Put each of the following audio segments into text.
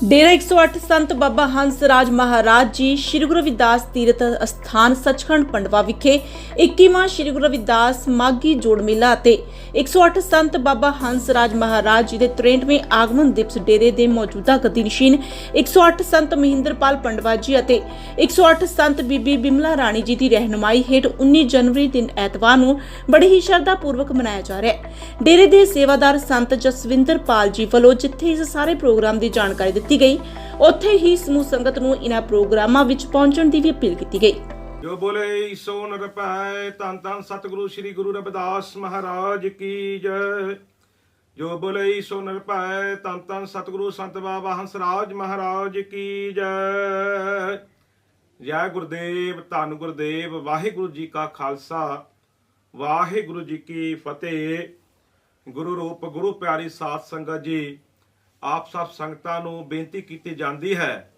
ਡੇਰਾ 108 ਸੰਤ ਬਾਬਾ ਹੰਸ ਰਾਜ ਮਹਾਰਾਜ ਜੀ ਸ੍ਰੀ ਗੁਰੂ ਰਵਿਦਾਸ ਤੀਰਥ ਅਸਥਾਨ ਸੱਚਖੰਡ ਪੰਡਵਾ ਵਿਖੇ 21ਵਾਂ ਸ੍ਰੀ ਗੁਰੂ ਰਵਿਦਾਸ ਮਾਗੀ ਜੋੜ ਮੇਲਾ ਅਤੇ 108 ਸੰਤ ਬਾਬਾ ਹੰਸ ਰਾਜ ਮਹਾਰਾਜ ਜੀ ਦੇ 63ਵੇਂ ਆਗਮਨ ਦਿਵਸ ਡੇਰੇ ਦੇ ਮੌਜੂਦਾ ਗਤੀਨਸ਼ੀਨ 108 ਸੰਤ ਮਹਿੰਦਰਪਾਲ ਪੰਡਵਾ ਜੀ ਅਤੇ 108 ਸੰਤ ਬੀਬੀ ਬਿਮਲਾ ਰਾਣੀ ਜੀ ਦੀ ਰਹਿਨੁਮਾਈ ਹੇਠ 19 ਜਨਵਰੀ ਦਿਨ ਐਤਵਾਰ ਨੂੰ ਬੜੀ ਹੀ ਸ਼ਰਧਾ ਪੂਰਵਕ ਮਨਾਇਆ ਜਾ ਰਿਹਾ ਹੈ। ਡੇਰੇ ਦੇ ਸੇਵਾਦਾਰ ਸੰਤ ਜਸਵਿੰਦਰ ਪਾਲ ਜੀ ਵੱਲੋਂ ਜਿੱਥੇ ਇਸ ਸਾਰੇ ਪ੍ਰੋਗਰਾਮ ਦੀ ਜਾਣਕਾਰੀ ਦਿੱਤੀ ਗਈ। ਉੱਥੇ ਹੀ ਸਮੂਹ ਸੰਗਤ ਨੂੰ ਇਨ੍ਹਾਂ ਪ੍ਰੋਗਰਾਮਾਂ ਵਿੱਚ ਪਹੁੰਚਣ ਦੀ ਵੀ ਅਪੀਲ ਕੀਤੀ ਗਈ। ਜੋ ਬੋਲੇ ਸੋ ਨਰਪੈ ਤਨ ਤਨ ਸਤਿਗੁਰੂ ਸ੍ਰੀ ਗੁਰੂ ਰਵਿਦਾਸ ਮਹਾਰਾਜ ਕੀ ਜੈ। ਜੋ ਬੋਲੇ ਸੋ ਨਰਪੈ ਤਨ ਤਨ ਸਤਿਗੁਰੂ ਸੰਤ ਬਾਬਾ ਹੰਸਰਾਜ ਮਹਾਰਾਜ ਕੀ ਜੈ। ਜੈ ਗੁਰਦੇਵ, ਧੰਨ ਗੁਰਦੇਵ, ਵਾਹਿਗੁਰੂ ਜੀ ਕਾ ਖਾਲਸਾ, ਵਾਹਿਗੁਰੂ ਜੀ ਕੀ ਫਤਿਹ। ਗੁਰੂ ਰੂਪ, ਗੁਰੂ ਪਿਆਰੀ ਸਾਧ ਸੰਗਤ ਜੀ ਆਪ ਸਭ ਸੰਗਤਾਂ ਨੂੰ ਬੇਨਤੀ ਕੀਤੀ ਜਾਂਦੀ ਹੈ।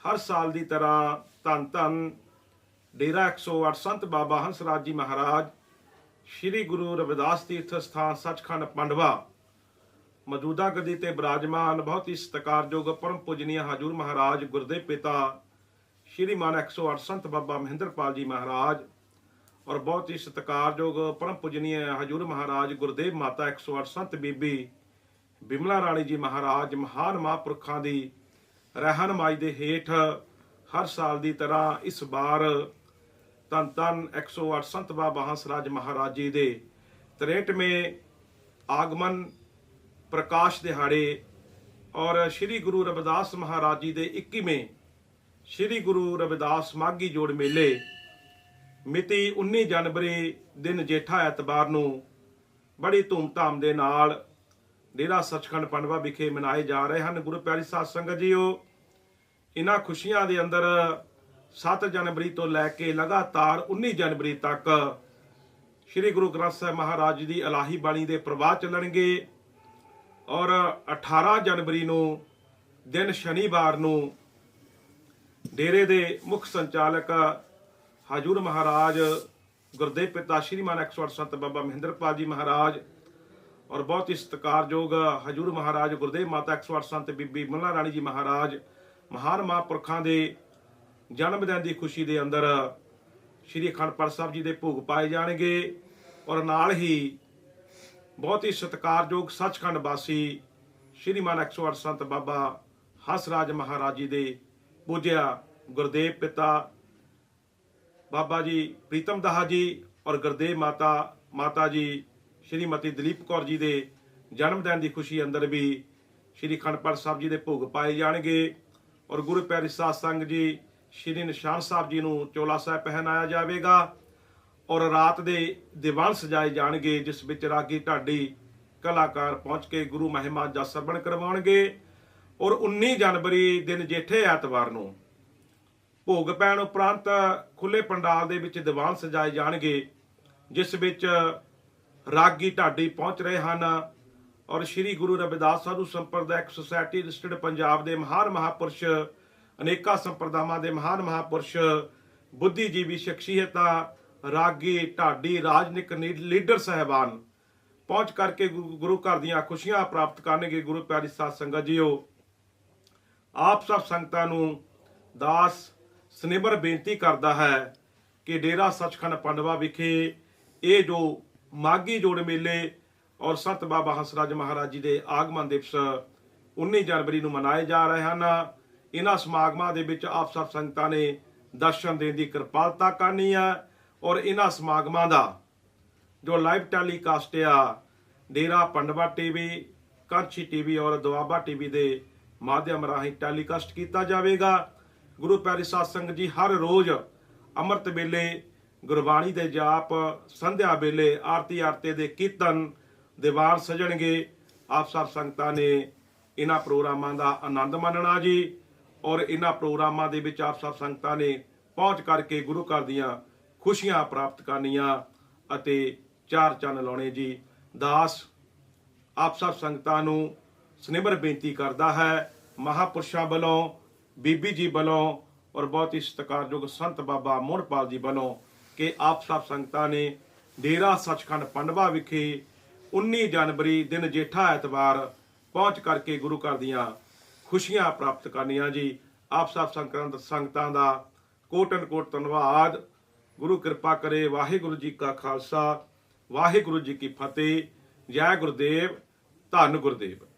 ਹਰ ਸਾਲ ਦੀ ਤਰ੍ਹਾਂ ਧੰਨ ਧੰਨ ਡੇਰਾ 108 ਸੰਤ ਬਾਬਾ ਹੰਸਰਾਜ ਜੀ ਮਹਾਰਾਜ, ਸ੍ਰੀ ਗੁਰੂ ਰਵਿਦਾਸ ਤੀਰਥ ਸਥਾਨ ਸੱਚਖੰਡ ਪੰਡਵਾ। ਮੌਜੂਦਾ ਗੱਦੀ ਤੇ ਬਿਰਾਜਮਾਨ ਬਹੁਤ ਹੀ ਸਤਿਕਾਰਯੋਗ ਪਰਮ ਪੂਜਨੀय ਹਜੂਰ ਮਹਾਰਾਜ, ਗੁਰਦੇ ਪਿਤਾ ਸ੍ਰੀ ਮਾਨ 108 ਸੰਤ ਬਾਬਾ ਮਹਿੰਦਰਪਾਲ ਜੀ ਮਹਾਰਾਜ ਔਰ ਬਹੁਤ ਹੀ ਸਤਿਕਾਰਯੋਗ ਪਰਮ ਪੂਜਨੀय ਹਜੂਰ ਮਹਾਰਾਜ, ਗੁਰਦੇਵ ਮਾਤਾ 108 ਸੰਤ ਬੀਬੀ ਬਿਮਲਾ ਰਾਣੀ ਜੀ ਮਹਾਰਾਜ ਮਹਾਨ ਮਹਾਂਪੁਰਖਾਂ ਦੀ ਰਹਿਨਮਾਈ ਦੇ ਹੇਠ ਹਰ ਸਾਲ ਦੀ ਤਰ੍ਹਾਂ ਇਸ ਵਾਰ ਤਨ ਤਨ 108 ਸੰਤ ਬਾਬਾ ਹੰਸਰਾਜ ਮਹਾਰਾਜ ਜੀ ਦੇ 63ਵੇਂ ਆਗਮਨ ਪ੍ਰਕਾਸ਼ ਦਿਹਾੜੇ ਔਰ ਸ੍ਰੀ ਗੁਰੂ ਰਵਿਦਾਸ ਮਹਾਰਾਜ ਜੀ ਦੇ 21ਵੇਂ ਸ੍ਰੀ ਗੁਰੂ ਰਵਿਦਾਸ ਮਾਗੀ ਜੋੜ ਮੇਲੇ ਮਿਤੀ 19 ਜਨਵਰੀ ਦਿਨ ਜੇਠਾ ਐਤਵਾਰ ਨੂੰ ਬੜੀ ਧੂਮਧਾਮ ਦੇ ਨਾਲ ਡੇਰਾ ਸੱਚਖੰਡ ਪੰਡਵਾ ਵਿਖੇ ਮਨਾਏ ਜਾ ਰਹੇ ਹਨ। ਗੁਰੂ ਪਿਆਰੀ ਸਾਧ ਸੰਗਤ ਜੀਓ ਇਹਨਾਂ ਖੁਸ਼ੀਆਂ ਦੇ ਅੰਦਰ 7 ਜਨਵਰੀ ਤੋਂ ਲੈ ਕੇ ਲਗਾਤਾਰ 19 ਜਨਵਰੀ ਤੱਕ ਸ੍ਰੀ ਗੁਰੂ ਗ੍ਰੰਥ ਸਾਹਿਬ ਮਹਾਰਾਜ ਜੀ ਦੀ ਅਲਾਹੀ ਬਾਣੀ ਦੇ ਪ੍ਰਵਾਹ ਚੱਲਣਗੇ ਔਰ 18 ਜਨਵਰੀ ਨੂੰ, ਦਿਨ ਸ਼ਨੀਵਾਰ ਨੂੰ ਡੇਰੇ ਦੇ ਮੁੱਖ ਸੰਚਾਲਕ ਹਜੂਰ ਮਹਾਰਾਜ, ਗੁਰਦੇਵ ਪਿਤਾ ਸ਼੍ਰੀਮਾਨ 108 ਸੰਤ ਬਾਬਾ ਮਹਿੰਦਰਪਾਲ ਜੀ ਮਹਾਰਾਜ ਔਰ ਬਹੁਤ ਹੀ ਸਤਿਕਾਰਯੋਗ ਹਜੂਰ ਮਹਾਰਾਜ ਗੁਰਦੇਵ ਮਾਤਾ 108 ਸੰਤ ਬੀਬੀ ਮੁੱਲਾ ਰਾਣੀ ਜੀ ਮਹਾਰਾਜ, ਮਹਾਨ ਮਹਾਂਪੁਰਖਾਂ ਦੇ ਜਨਮ ਦਿਨ ਦੀ ਖੁਸ਼ੀ ਦੇ ਅੰਦਰ ਸ਼੍ਰੀ ਅਖੰਡ ਪਾਠ ਸਾਹਿਬ ਜੀ ਦੇ ਭੋਗ ਪਾਏ ਜਾਣਗੇ ਔਰ ਨਾਲ ਹੀ ਬਹੁਤ ਹੀ ਸਤਿਕਾਰਯੋਗ ਸੱਚਖੰਡ ਵਾਸੀ ਸ਼੍ਰੀਮਾਨ 108 ਸੰਤ ਬਾਬਾ ਹਸਰਾਜ ਮਹਾਰਾਜ ਜੀ ਦੇ ਪੂਜਿਆ ਗੁਰਦੇਵ ਪਿਤਾ ਬਾਬਾ ਜੀ ਪ੍ਰੀਤਮ ਦਾਹਾ ਜੀ ਔਰ ਗੁਰਦੇਵ ਮਾਤਾ ਮਾਤਾ ਜੀ ਸ਼੍ਰੀਮਤੀ ਦਲੀਪ ਕੌਰ ਜੀ ਦੇ ਜਨਮ ਦਿਨ ਦੀ ਖੁਸ਼ੀ ਅੰਦਰ ਵੀ ਸ਼੍ਰੀ ਅਖੰਡ ਪਾਠ ਸਾਹਿਬ ਜੀ ਦੇ ਭੋਗ ਪਾਏ ਜਾਣਗੇ ਔਰ ਗੁਰੂ ਪਿਆਰੀ ਸਾਧ ਸੰਗ ਜੀ, ਸ਼੍ਰੀ ਨਿਸ਼ਾਨ ਸਾਹਿਬ ਜੀ ਨੂੰ ਚੋਲਾ ਸਾਹਿਬ ਪਹਿਨਾਇਆ ਜਾਵੇਗਾ ਔਰ ਰਾਤ ਦੇ ਦੀਵਾਨ ਸਜਾਏ ਜਾਣਗੇ, ਜਿਸ ਵਿੱਚ ਰਾਗੀ ਢਾਡੀ ਕਲਾਕਾਰ ਪਹੁੰਚ ਕੇ ਗੁਰੂ ਮਹਿਮਾ ਦਾ ਸਰਵਣ ਕਰਵਾਉਣਗੇ ਔਰ 19 ਜਨਵਰੀ ਦਿਨ ਜੇਠੇ ਐਤਵਾਰ ਨੂੰ ਭੋਗ ਪੈਣ ਉਪਰੰਤ ਖੁੱਲੇ ਪੰਡਾਲ ਦੇ ਵਿੱਚ ਦੀਵਾਨ ਸਜਾਏ ਜਾਣਗੇ, ਜਿਸ ਵਿੱਚ ਰਾਗੀ ਢਾਡੀ ਪਹੁੰਚ ਰਹੇ ਹਨ ਔਰ ਸ੍ਰੀ ਗੁਰੂ ਰਵਿਦਾਸ ਸਾਧੂ ਸੰਪਰਦਾਇਕ ਸੁਸਾਇਟੀ ਰਜਿਸਟਰਡ ਪੰਜਾਬ ਦੇ ਮਹਾਨ ਮਹਾਪੁਰਸ਼, ਅਨੇਕਾਂ ਸੰਪਰਦਾਵਾਂ ਦੇ ਮਹਾਨ ਮਹਾਪੁਰਸ਼, ਬੁੱਧੀਜੀਵੀ ਸ਼ਖਸੀਅਤਾਂ, ਰਾਗੀ ਢਾਡੀ ਰਾਜਨਿਕ ਨੀ- ਲੀਡਰ ਸਹਿਬਾਨ ਪਹੁੰਚ ਕਰਕੇ ਗੁਰੂ ਗੁਰੂ ਘਰ ਦੀਆਂ ਖੁਸ਼ੀਆਂ ਪ੍ਰਾਪਤ ਕਰਨਗੇ ਗੁਰੂ ਪਿਆਰੀ ਸਾਧ ਸੰਗਤ ਜੀਓ। ਆਪ ਸਭ ਸੰਗਤਾਂ ਨੂੰ ਦਾਸ ਸਨੇਬਰ ਬੇਨਤੀ ਕਰਦਾ ਹੈ ਕਿ ਡੇਰਾ ਸੱਚਖੰਡ ਪੰਡਵਾ ਵਿਖੇ ਇਹ ਜੋ ਮਾਗੀ ਜੋੜ ਮੇਲੇ ਔਰ ਸੰਤ ਬਾਬਾ ਹੰਸਰਾਜ ਮਹਾਰਾਜ ਜੀ ਦੇ ਆਗਮਨ ਦਿਵਸ 19 ਜਨਵਰੀ ਨੂੰ ਮਨਾਏ ਜਾ ਰਹੇ ਹਨ। ਇਹਨਾਂ ਸਮਾਗਮਾਂ ਦੇ ਵਿੱਚ ਆਪ ਸਭ ਸੰਗਤਾਂ ਨੇ ਦਰਸ਼ਨ ਦੇਣ ਦੀ ਕਿਰਪਾਲਤਾ ਕਰਨੀ ਹੈ ਔਰ ਇਹਨਾਂ ਸਮਾਗਮਾਂ ਦਾ ਜੋ ਲਾਈਵ ਟੈਲੀਕਾਸਟ ਆ, ਡੇਰਾ ਪੰਡਵਾ ਟੀਵੀ ਕਾਂਚੀ ਟੀਵੀ ਔਰ ਦੁਆਬਾ ਟੀਵੀ ਦੇ ਮਾਧਿਅਮ ਰਾਹੀਂ ਟੈਲੀਕਾਸਟ ਕੀਤਾ ਜਾਵੇਗਾ। ਗੁਰੂ ਪੈਰੀ ਸਾਧ ਸੰਗਤ ਜੀ, ਹਰ ਰੋਜ਼ ਅੰਮ੍ਰਿਤ ਵੇਲੇ ਗੁਰਬਾਣੀ ਦੇ ਜਾਪ, ਸੰਧਿਆ ਵੇਲੇ ਆਰਤੀ ਆਰਤੇ ਦੇ ਕੀਰਤਨ ਦੀਵਾਰ ਸਜਣਗੇ। ਆਪ ਸਭ ਸੰਗਤਾਂ ਨੇ ਇਹਨਾਂ ਪ੍ਰੋਗਰਾਮਾਂ ਦਾ ਆਨੰਦ ਮਾਣਨਾ ਜੀ ਔਰ ਇਹਨਾਂ ਪ੍ਰੋਗਰਾਮਾਂ ਦੇ ਵਿੱਚ ਆਪ ਸਭ ਸੰਗਤਾਂ ਨੇ ਪਹੁੰਚ ਕਰਕੇ ਗੁਰੂ ਘਰ ਦੀਆਂ ਖੁਸ਼ੀਆਂ ਪ੍ਰਾਪਤ ਕਰਨੀਆਂ ਅਤੇ ਚਾਰ ਚੰਨ ਲਾਉਣੇ ਜੀ। ਦਾਸ ਆਪ ਸਭ ਸੰਗਤਾਂ ਨੂੰ ਸਨੇਬਰ ਬੇਨਤੀ ਕਰਦਾ ਹੈ, ਮਹਾਪੁਰਸ਼ਾਂ ਵੱਲੋਂ, ਬੀਬੀ ਜੀ ਵੱਲੋਂ ਔਰ ਬਹੁਤ ਹੀ ਸਤਿਕਾਰਯੋਗ ਸੰਤ ਬਾਬਾ ਮੋਹਨਪਾਲ ਜੀ ਵੱਲੋਂ ਕਿ ਆਪ ਸਭ ਸੰਗਤਾਂ ਨੇ ਡੇਰਾ ਸੱਚਖੰਡ ਪੰਡਵਾ ਵਿਖੇ 19 ਜਨਵਰੀ ਦਿਨ ਜੇਠਾ ਐਤਵਾਰ ਪਹੁੰਚ ਕਰਕੇ ਗੁਰੂ ਘਰ ਦੀਆਂ ਖੁਸ਼ੀਆਂ ਪ੍ਰਾਪਤ ਕਰਨੀਆਂ ਜੀ। ਆਪ ਸਭ ਸੰਗਤਾਂ ਸੰਗਤਾਂ ਦਾ ਕੋਟਨ ਕੋਟ ਧੰਨਵਾਦ। ਗੁਰੂ ਕਿਰਪਾ ਕਰੇ, ਵਾਹਿਗੁਰੂ ਜੀ ਕਾ ਖਾਲਸਾ, ਵਾਹਿਗੁਰੂ ਜੀ ਕੀ ਫਤਿਹ। ਜੈ ਗੁਰਦੇਵ, ਧੰਨ ਗੁਰਦੇਵ।